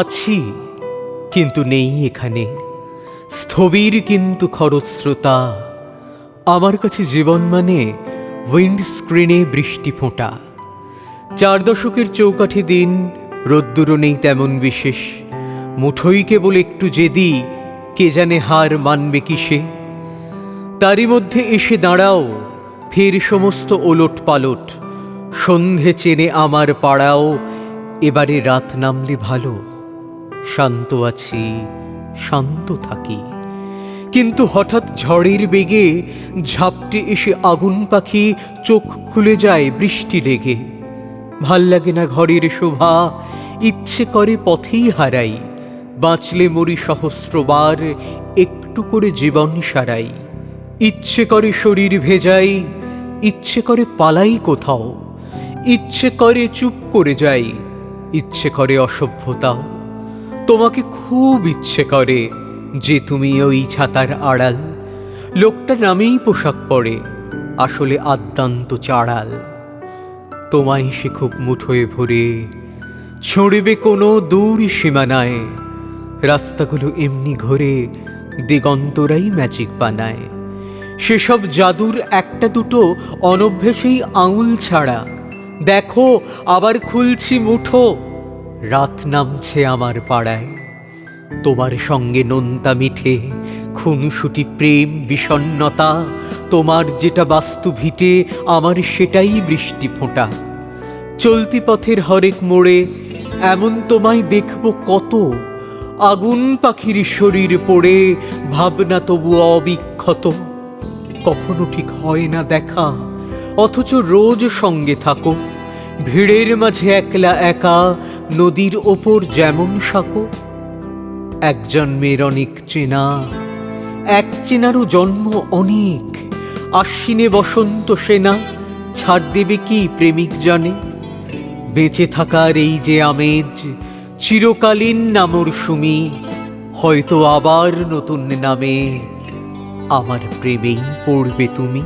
আছি, কিন্তু নেই এখানে। স্থবির কিন্তু খরস্রোতা। আমার কাছে জীবন মানে উইন্ড স্ক্রিনে বৃষ্টি ফোঁটা। চার দশকের চৌকাঠি দিন, রোদ্দুরও নেই তেমন বিশেষ। মুঠোই কেবল একটু জেদি, কে জানে হার মানবে কিসে। তারই মধ্যে এসে দাঁড়াও, ফের সমস্ত ওলট পালট সন্ধে চেনে আমার পাড়াও, এবারে রাত নামলে ভালো। শান্ত আছি, শান্ত থাকি। কিন্তু হঠাৎ ঝড়ের বেগে ঝাপটে এসে আগুন পাখি চোখ খুলে যায় বৃষ্টি লেগে। ভালো লাগে না ঘরের শোভা, ইচ্ছে করে পথেই হারাই। বাঁচলে মরি সহস্রবার, একটু করে জীবন সারাই। ইচ্ছে করে শরীর ভেজাই, ইচ্ছে করে পালাই কোথাও। ইচ্ছে করে চুপ করে যাই, ইচ্ছে করে অসভ্যতাও তোমাকে খুব ইচ্ছে করে যে তুমি ওই ছাতার আড়াল লোকটা নামেই পোশাক পরে, আসলে আদ্যান্ত চাড়াল। তোমায় সে খুব মুঠোয় ভরে ছড়িবে কোনো দূর সীমানায়, রাস্তাগুলো এমনি ঘোরে দিগন্তরাই ম্যাজিক বানায়। সেসব জাদুর একটা দুটো অনভ্যেসেই আঙুল ছাড়া, দেখো, আবার খুলছি মুঠো। রাত নামছে আমার পাড়ায়। তোমার সঙ্গে নোনতা মিঠে, খুনসুটি প্রেম বিষণ্নতা তোমার যেটা বাস্তু ভিটে, আমার সেটাই বৃষ্টি ফোঁটা। চলতি পথের হরেক মোড়ে এমন তোমায় দেখব কত। আগুন পাখির শরীর পড়ে, ভাবনা তবু অবিক্ষত। কখনো ঠিক হয় না দেখা, অথচ রোজ সঙ্গে থাকো। ভিড়ের মাঝে একলা একা নদীর ওপর যেমন সাকো এক জন্মের অনেক চেনা, এক চেনারও জন্ম অনেক। আশ্বিনে বসন্ত সেনা, ছাড় দেবে কি প্রেমিক জানে? বেঁচে থাকার এই যে আমেজ, চিরকালীন নামর সুমি, হয়তো আবার নতুন নামে। আমার প্রেমেই পড়বে তুমি।